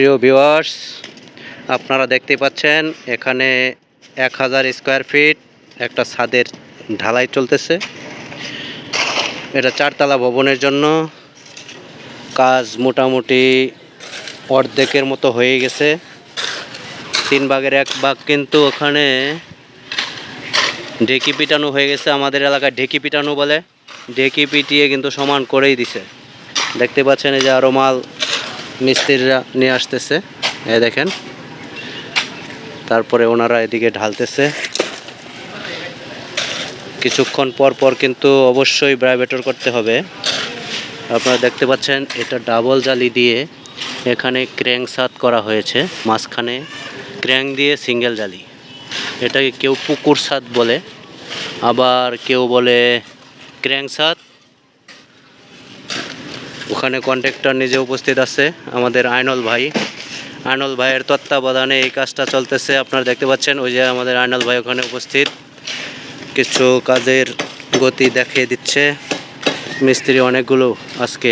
প্রিয় ভিউয়ার্স, আপনারা দেখতে পাচ্ছেন এখানে এক হাজার স্কোয়ার ফিট একটা ছাদের ঢালাই চলতেছে। এটা চারতলা ভবনের জন্য। কাজ মোটামুটি অর্ধেকের মতো হয়ে গেছে। তিন ভাগের এক ভাগ কিন্তু ওখানে ঢেকি পিটানো হয়ে গেছে আমাদের এলাকায়, ঢেকি পিটানো বলে। ঢেকি পিটিয়ে কিন্তু সমান করেই দিছে। দেখতে পাচ্ছেন এই যে আরও মাল মিস্ত্রিরা নিয়ে আসতেছে। এ দেখেন। তারপরে ওনারা এদিকে ঢালতেছে। কিছুক্ষণ পর পর কিন্তু অবশ্যই ব্রাইভেটর করতে হবে। আপনারা দেখতে পাচ্ছেন, এটা ডাবল জালি দিয়ে এখানে ক্র্যাং সাত করা হয়েছে। মাঝখানে ক্র্যাং দিয়ে সিঙ্গেল জালি। এটাকে কেউ পুকুর সাত বলে, আবার কেউ বলে ক্র্যাং সাত। ওখানে কন্ট্রাক্টর নিজে উপস্থিত আছে, আমাদের আইনল ভাই। আইনল ভাইয়ের তত্ত্বাবধানে এই কাজটা চলতেছে, আপনারা দেখতে পাচ্ছেন, ওই যে আমাদের আইনল ভাই ওখানে উপস্থিত। কিছু কাজের গতি দেখিয়ে দিচ্ছে, মিস্ত্রি অনেকগুলো আজকে।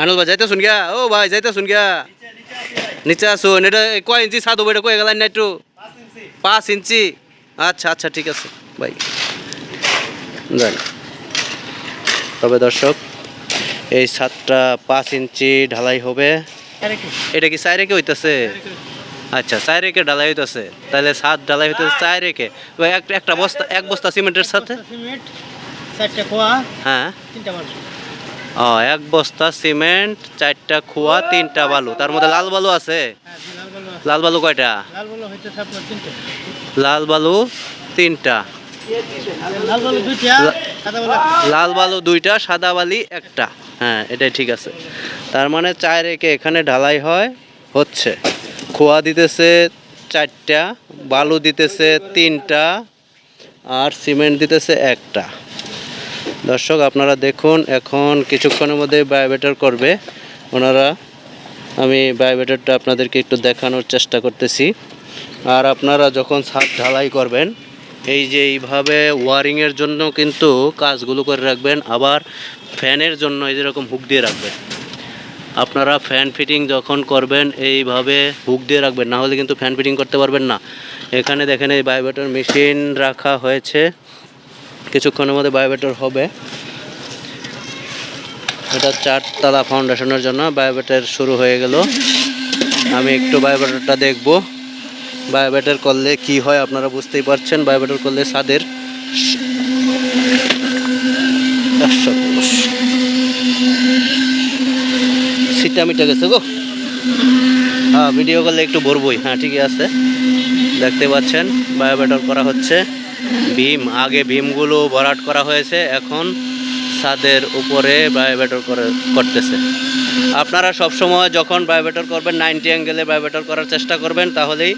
আইনল ভাই যাইতে শুন গিয়া? ও ভাই যাইতে শুন গিয়া? নিচে আসুন, এটা কয় ইঞ্চি সাত হবে, এটা কয়ে গেলেন না একটু? পাঁচ ইঞ্চি। আচ্ছা আচ্ছা ঠিক আছে। ভাই যান। তবে দর্শক এই ছাদটা পাঁচ ইঞ্চি ঢালাই হবে। এটা কি চাই রেখে হইতেছে? আচ্ছা চাই রেখে ঢালাই হইতেছে। তাহলে ছাদ ঢালাই হইতেছে চাই রেখে ওই একটা একটা বস্তা এক বস্তা সিমেন্টের সাথে? সিমেন্ট হ্যাঁ। ও এক বস্তা সিমেন্ট চারটা খোয়া তিনটা বালু। তার মধ্যে লাল বালু আছে? হ্যাঁ লাল বালু আছে। লাল বালু কয়টা? লাল বালু হইতেছে আপনার তিনটে। লাল বালু তিনটা। লাল বালু দুইটা সাদা বালু একটা। হ্যাঁ এটাই ঠিক আছে। তার মানে চায় রেখে এখানে ঢালাই হয় হচ্ছে। খোয়া দিতেছে চারটা বালু দিতেছে তিনটা আর সিমেন্ট দিতেছে একটা। দর্শক আপনারা দেখুন এখন কিছুক্ষণের মধ্যে বায়োবেটার করবে। ওনারা আমি বায়োবেটারটা আপনাদেরকে একটু দেখানোর চেষ্টা করতেছি। আর আপনারা যখন ছাদ ঢালাই করবেন, এই যে এইভাবে ওয়ারিংয়ের জন্য কিন্তু কাজগুলো করে রাখবেন, আবার ফ্যানের জন্য এই যেরকম হুক দিয়ে রাখবেন। আপনারা ফ্যান ফিটিং যখন করবেন, এইভাবে হুক দিয়ে রাখবেন, না হলে কিন্তু ফ্যান ফিটিং করতে পারবেন না। এখানে দেখেন এই বায়োবেটার মেশিন রাখা হয়েছে। কিছুক্ষণের মধ্যে বায়োবেটার হবে। এটা চারতলা ফাউন্ডেশনের জন্য বায়োবেটার শুরু হয়ে গেল। আমি একটু বায়োবেটারটা দেখব। বায়োবেটার করলে কি হয় আপনারা বুঝতেই পারছেন বায়োবেটার করলে ছাদের সিটটা মিটে গেছে গো। হ্যাঁ ভিডিও করলে একটু ভরবই। হ্যাঁ ঠিকই আছে। দেখতে পাচ্ছেন বায়োবেটার করা হচ্ছে ভীম। আগে ভীমগুলো ভরাট করা হয়েছে, এখন ছাদের উপরে বায়োবেটর করে করতেছে। আপনারা সবসময় যখন বায়োবেটর করবেন নাইনটি অ্যাঙ্গেলে বায়োবেটর করার চেষ্টা করবেন, তাহলেই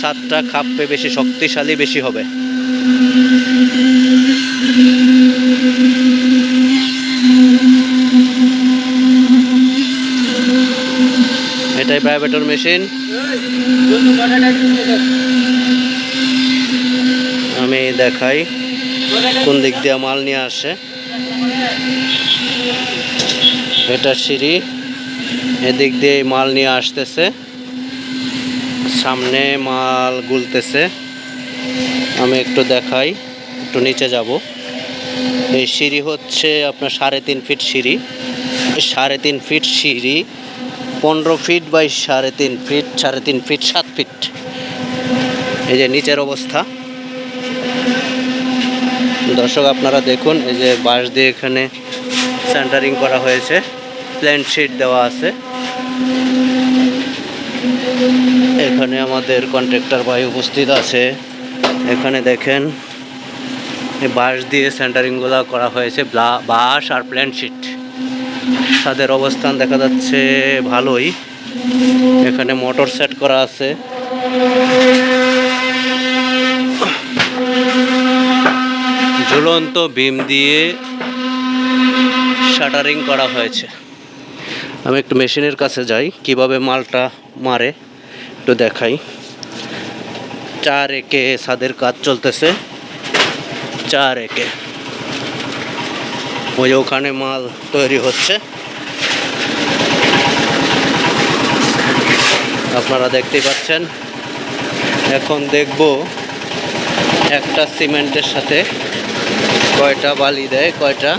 ছাদটা খাপে বেশি শক্তিশালী বেশি হবে। এটাই বায়োবেটর মেশিন আমি দেখাই কোন দিক দিয়ে মাল নিয়ে আসে। এটা সিঁড়ি। এদিক দিয়ে মাল নিয়ে আসতেছে। সামনে মাল গুলতেছে। আমি একটু দেখাই, একটু নিচে যাব। এই সিঁড়ি হচ্ছে আপনার সাড়ে তিন ফিট সিঁড়ি। সাড়ে তিন ফিট সিঁড়ি পনেরো ফিট বাই সাড়ে তিন ফিট, সাড়ে তিন ফিট সাত ফিট। এই যে নিচের অবস্থা। দর্শক, আপনারা দেখুন, এই যে বাঁশ দিয়ে এখানে সেন্টারিং করা হয়েছে প্ল্যান শিট দেওয়া আছে। এখানে আমাদের কন্ট্রাক্টর ভাই উপস্থিত আছে। এখানে দেখেন বাঁশ দিয়ে সেন্টারিংগুলো করা হয়েছে বাঁশ আর প্ল্যান শিট তাদের অবস্থান দেখা যাচ্ছে ভালোই। এখানে মোটর সেট করা আছে। ঝুলন্ত বিম দিয়ে শাটারিং করা হয়েছে। আমি একটু মেশিনের কাছে যাই, কীভাবে মালটা মারে একটু দেখাই। চার একে ছাদের কাজ চলতেছে। চার একে। ওই ওখানে মাল তৈরি হচ্ছে। আপনারা দেখতেই পাচ্ছেন। এখন দেখব একটা সিমেন্টের সাথে কয়টা বালি দেয়, কয়টা?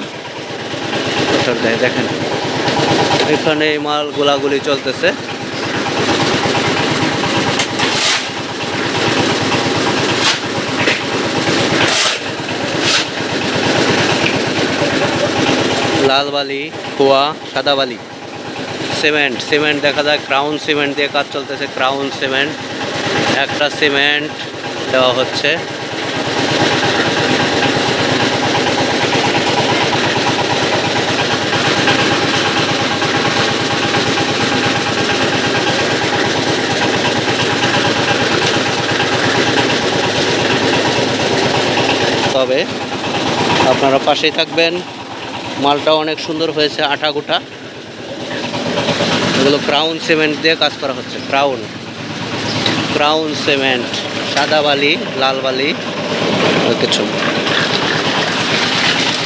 পাথর দেয়, দেখেন। এখানে এই মাল গোলাগুলি চলতেছে। লাল বালি, খোয়া, সাদা বালি। সিমেন্ট সিমেন্ট দেখা যায়, ক্রাউন সিমেন্ট দিয়ে কাজ চলতেছে, ক্রাউন সিমেন্ট। একটা সিমেন্ট দেওয়া হচ্ছে। তবে আপনারা পাশেই থাকবেন। মালটা অনেক সুন্দর হয়েছে, আঠা গোটা এগুলো ক্রাউন সিমেন্ট দিয়ে কাজ করা হচ্ছে ক্রাউন ক্রাউন সিমেন্ট সাদা বালি, লাল বালি কিছু।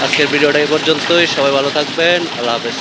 আজকের ভিডিওটা এই পর্যন্তই, সবাই ভালো থাকবেন, আল্লাহ হাফেজ।